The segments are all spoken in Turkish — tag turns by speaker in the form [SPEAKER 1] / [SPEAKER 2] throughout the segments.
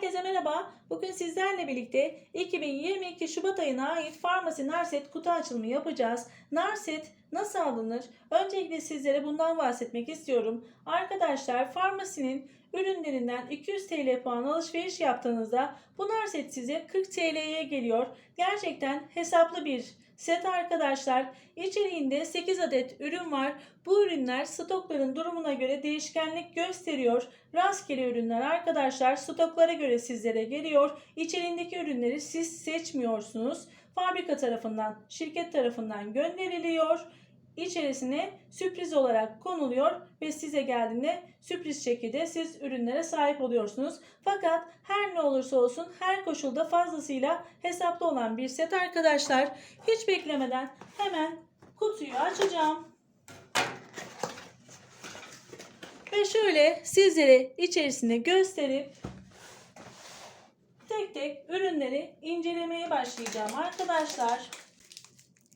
[SPEAKER 1] Herkese merhaba. Bugün sizlerle birlikte 2022 Şubat ayına ait Farmasi Narset kutu açılımı yapacağız. Narset nasıl alınır? Öncelikle sizlere bundan bahsetmek istiyorum. Arkadaşlar Farmasi'nin ürünlerinden 200 TL puan alışveriş yaptığınızda bu Narset size 40 TL'ye geliyor. Gerçekten hesaplı bir set arkadaşlar. İçeriğinde 8 adet ürün var. Bu ürünler stokların durumuna göre değişkenlik gösteriyor. Rastgele ürünler arkadaşlar stoklara göre sizlere geliyor. İçeriğindeki ürünleri siz seçmiyorsunuz. Fabrika tarafından, şirket tarafından gönderiliyor. İçerisine sürpriz olarak konuluyor ve size geldiğinde sürpriz şekilde siz ürünlere sahip oluyorsunuz. Fakat her ne olursa olsun her koşulda fazlasıyla hesaplı olan bir set arkadaşlar. Hiç beklemeden hemen kutuyu açacağım. Ve şöyle sizlere içerisinde gösterip tek tek ürünleri incelemeye başlayacağım arkadaşlar.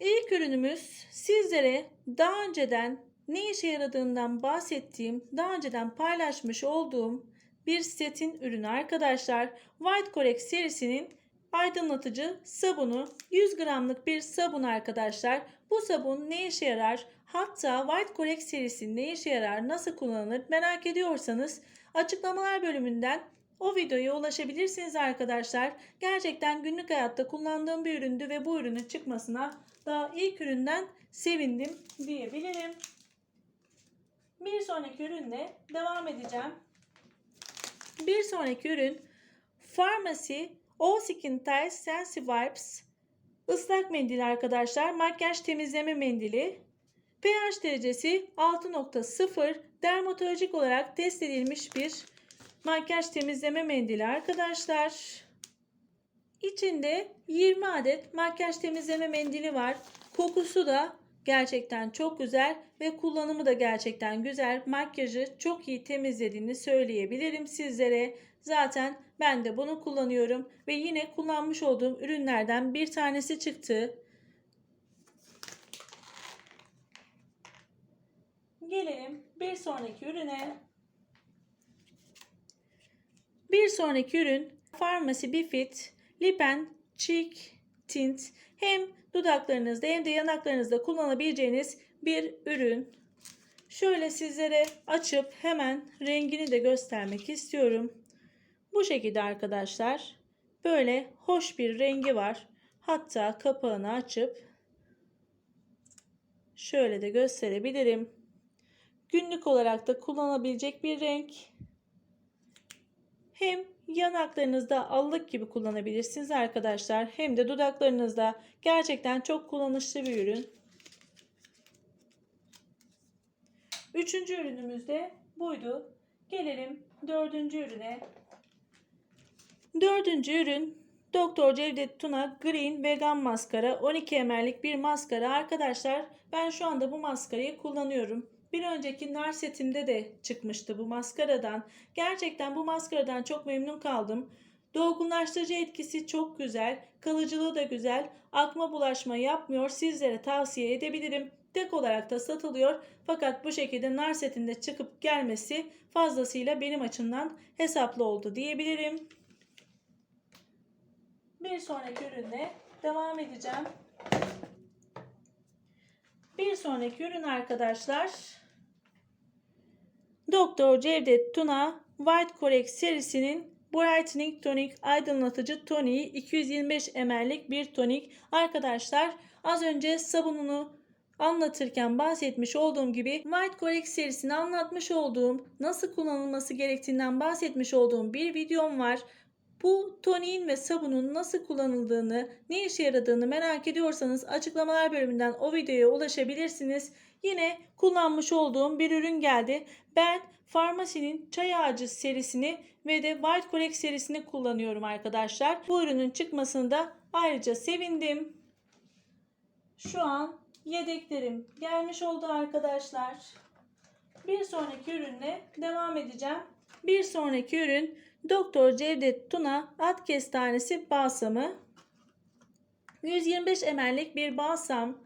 [SPEAKER 1] İlk ürünümüz sizlere daha önceden ne işe yaradığından bahsettiğim, daha önceden paylaşmış olduğum bir setin ürünü arkadaşlar. White Correct serisinin aydınlatıcı sabunu 100 gramlık bir sabun arkadaşlar. Bu sabun ne işe yarar? Hatta White Correct serisi ne işe yarar? Nasıl kullanılır? Merak ediyorsanız açıklamalar bölümünden o videoya ulaşabilirsiniz arkadaşlar. Gerçekten günlük hayatta kullandığım bir üründü ve bu ürünün çıkmasına daha ilk üründen sevindim diyebilirim. Bir sonraki ürünle devam edeceğim. Bir sonraki ürün Pharmacy All Skin Tile Sensitive Wipes ıslak mendil arkadaşlar. Makyaj temizleme mendili. pH derecesi 6.0 dermatolojik olarak test edilmiş bir makyaj temizleme mendili arkadaşlar. İçinde 20 adet makyaj temizleme mendili var. Kokusu da gerçekten çok güzel ve kullanımı da gerçekten güzel. Makyajı çok iyi temizlediğini söyleyebilirim sizlere. Zaten ben de bunu kullanıyorum ve yine kullanmış olduğum ürünlerden bir tanesi çıktı. Gelelim bir sonraki ürüne. Bir sonraki ürün Pharmacy Bifit Lip and Cheek Tint. Hem dudaklarınızda hem de yanaklarınızda kullanabileceğiniz bir ürün. Şöyle sizlere açıp hemen rengini de göstermek istiyorum. Bu şekilde arkadaşlar. Böyle hoş bir rengi var. Hatta kapağını açıp şöyle de gösterebilirim. Günlük olarak da kullanabilecek bir renk. Hem yanaklarınızda allık gibi kullanabilirsiniz arkadaşlar. Hem de dudaklarınızda gerçekten çok kullanışlı bir ürün. Üçüncü ürünümüz de buydu. Gelelim dördüncü ürüne. Dördüncü ürün Doktor Cevdet Tuna Green Vegan Maskara 12 ml'lik bir maskara. Arkadaşlar ben şu anda bu maskarayı kullanıyorum. Bir önceki nar setimde de çıkmıştı bu maskaradan. Gerçekten bu maskaradan çok memnun kaldım. Dolgunlaştırıcı etkisi çok güzel. Kalıcılığı da güzel. Akma bulaşma yapmıyor. Sizlere tavsiye edebilirim. Tek olarak da satılıyor. Fakat bu şekilde nar setinde çıkıp gelmesi fazlasıyla benim açımdan hesaplı oldu diyebilirim. Bir sonraki ürünle devam edeceğim. Bir sonraki ürün arkadaşlar Doktor Cevdet Tuna White Correct serisinin Brightening Tonic aydınlatıcı toniği 225 ml'lik bir tonik. Arkadaşlar az önce sabununu anlatırken bahsetmiş olduğum gibi White Correct serisini anlatmış olduğum nasıl kullanılması gerektiğinden bahsetmiş olduğum bir videom var. Bu toniğin ve sabunun nasıl kullanıldığını, ne işe yaradığını merak ediyorsanız açıklamalar bölümünden o videoya ulaşabilirsiniz. Yine kullanmış olduğum bir ürün geldi. Ben Farmasi'nin çay ağacı serisini ve de White Correct serisini kullanıyorum arkadaşlar. Bu ürünün çıkmasını da ayrıca sevindim. Şu an yedeklerim gelmiş oldu arkadaşlar. Bir sonraki ürünle devam edeceğim. Bir sonraki ürün Doktor Cevdet Tuna at kestanesi balsamı. 125 ml'lik bir balsam.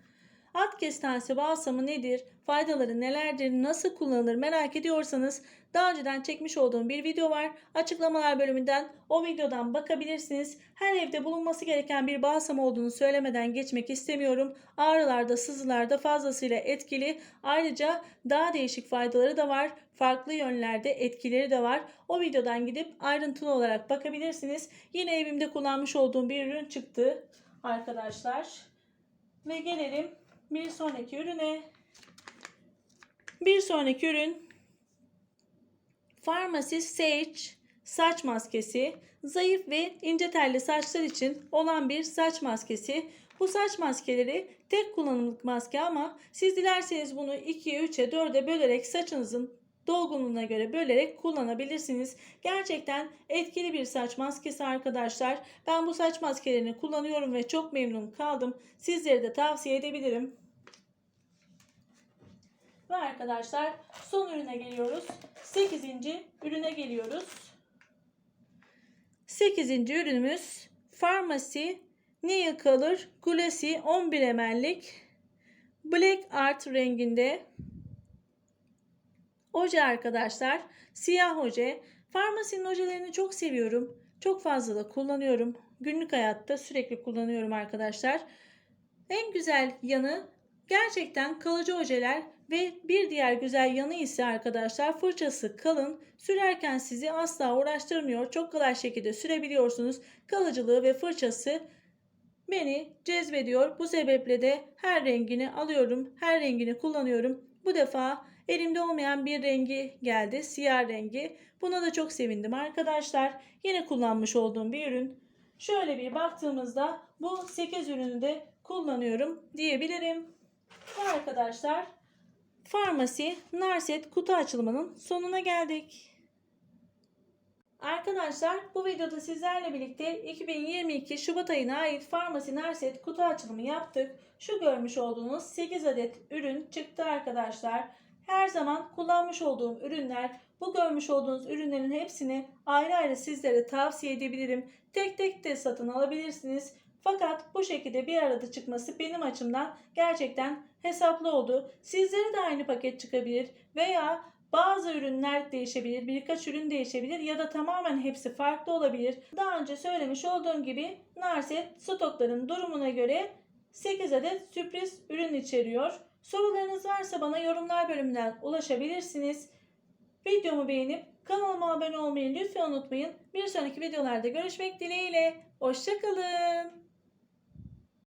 [SPEAKER 1] At kestanesi balsamı nedir? Faydaları nelerdir? Nasıl kullanılır? Merak ediyorsanız daha önceden çekmiş olduğum bir video var. Açıklamalar bölümünden o videodan bakabilirsiniz. Her evde bulunması gereken bir balsam olduğunu söylemeden geçmek istemiyorum. Ağrılarda, sızılarda fazlasıyla etkili. Ayrıca daha değişik faydaları da var. Farklı yönlerde etkileri de var. O videodan gidip ayrıntılı olarak bakabilirsiniz. Yine evimde kullanmış olduğum bir ürün çıktı arkadaşlar. Ve gelelim bir sonraki ürüne. Bir sonraki ürün Pharmacy Sage saç maskesi. Zayıf ve ince telli saçlar için olan bir saç maskesi. Bu saç maskeleri tek kullanımlık maske ama siz dilerseniz bunu 2'ye, 3'e, 4'e bölerek saçınızın dolgunluğuna göre bölerek kullanabilirsiniz. Gerçekten etkili bir saç maskesi arkadaşlar. Ben bu saç maskelerini kullanıyorum ve çok memnun kaldım. Sizlere de tavsiye edebilirim. Ve arkadaşlar son ürüne geliyoruz. 8. ürüne geliyoruz. 8. ürünümüz Pharmacy Nail Color Glossy 11 ml'lik Black Art renginde oje arkadaşlar. Siyah oje. Farmasinin ojelerini çok seviyorum. Çok fazla da kullanıyorum. Günlük hayatta sürekli kullanıyorum arkadaşlar. En güzel yanı gerçekten kalıcı ojeler ve bir diğer güzel yanı ise arkadaşlar fırçası kalın. Sürerken sizi asla uğraştırmıyor. Çok kolay şekilde sürebiliyorsunuz. Kalıcılığı ve fırçası beni cezbediyor. Bu sebeple de her rengini alıyorum. Her rengini kullanıyorum. Bu defa elimde olmayan bir rengi geldi. Siyah rengi. Buna da çok sevindim arkadaşlar. Yine kullanmış olduğum bir ürün. Şöyle bir baktığımızda bu 8 ürünü de kullanıyorum diyebilirim. Ve arkadaşlar Farmasi Narset kutu açılımının sonuna geldik. Arkadaşlar bu videoda sizlerle birlikte 2022 Şubat ayına ait Farmasi Narset kutu açılımı yaptık. Şu görmüş olduğunuz 8 adet ürün çıktı arkadaşlar. Her zaman kullanmış olduğum ürünler bu görmüş olduğunuz ürünlerin hepsini ayrı ayrı sizlere tavsiye edebilirim. Tek tek de satın alabilirsiniz. Fakat bu şekilde bir arada çıkması benim açımdan gerçekten hesaplı oldu. Sizlere de aynı paket çıkabilir veya bazı ürünler değişebilir, birkaç ürün değişebilir ya da tamamen hepsi farklı olabilir. Daha önce söylemiş olduğum gibi Narset stokların durumuna göre 8 adet sürpriz ürün içeriyor. Sorularınız varsa bana yorumlar bölümünden ulaşabilirsiniz. Videomu beğenip kanalıma abone olmayı lütfen unutmayın. Bir sonraki videolarda görüşmek dileğiyle. Hoşçakalın.